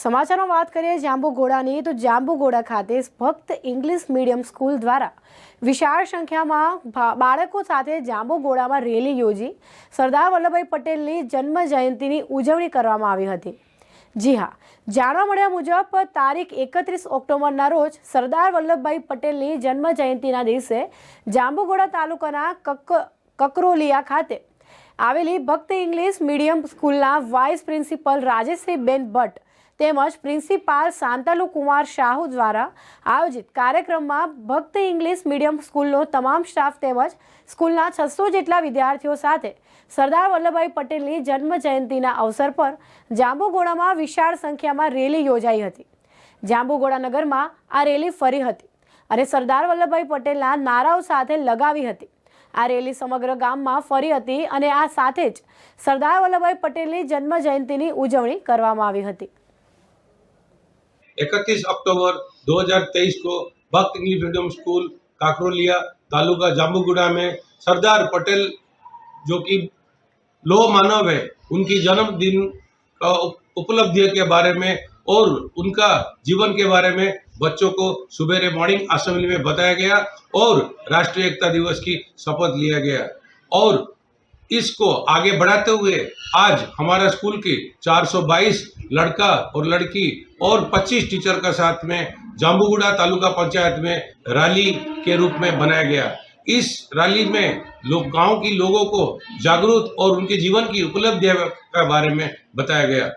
સમાચારમાં વાત કરીએ જાંબુઘોડાની, તો જાંબુઘોડા ખાતે ભક્ત ઇંગ્લિશ મીડિયમ સ્કૂલ દ્વારા વિશાળ સંખ્યામાં બાળકો સાથે જાંબુઘોડામાં રેલી યોજી. સરદાર વલ્લભભાઈ પટેલની જન્મ જયંતિની ઉજવણી કરવામાં આવી હતી. જી હા, જાણવા મળ્યા મુજબ તારીખ એકત્રીસ ઓક્ટોબરના રોજ સરદાર વલ્લભભાઈ પટેલની જન્મ જયંતિના દિવસે જાંબુઘોડા તાલુકાના કક, કકરોલિયા ખાતે આવેલી ભક્ત ઇંગ્લિશ મીડિયમ સ્કૂલના વાઇસ પ્રિન્સિપલ રાજેશ્રીબેન ભટ્ટ તેમજ પ્રિન્સિપાલ શાંતાલુ કુમાર શાહુ દ્વારા આયોજિત કાર્યક્રમમાં ભક્ત ઇંગ્લિશ મીડિયમ સ્કૂલનો તમામ સ્ટાફ તેમજ સ્કૂલના છસો જેટલા વિદ્યાર્થીઓ સાથે સરદાર વલ્લભભાઈ પટેલની જન્મ જયંતિના અવસર પર જાંબુગોળામાં વિશાળ સંખ્યામાં રેલી યોજાઈ હતી. જાંબુગોળા નગરમાં આ રેલી ફરી હતી અને સરદાર વલ્લભભાઈ પટેલના નારાઓ સાથે લગાવી હતી. આ રેલી સમગ્ર ગામમાં ફરી હતી અને આ સાથે જ સરદાર વલ્લભભાઈ પટેલની જન્મ જયંતિની ઉજવણી કરવામાં આવી હતી. 31 अक्टूबर 2023 को Bhakt English medium school Kakroliya taluka Jambuguda में सरदार पटेल, जो कि लोह मानव है, उनकी जन्मदिन का उपलब्धि के बारे में और उनका जीवन के बारे में बच्चों को सुबेरे मॉर्निंग असेंबली में बताया गया और राष्ट्रीय एकता दिवस की शपथ लिया गया। और इसको आगे बढ़ाते हुए आज हमारा स्कूल की 422 लड़का और लड़की और 25 टीचर का साथ में जाम्बूगुड़ा तालुका पंचायत में रैली के रूप में बनाया गया। इस रैली में लोग, गाँव की लोगों को जागरूक और उनके जीवन की उपलब्धियों के बारे में बताया गया।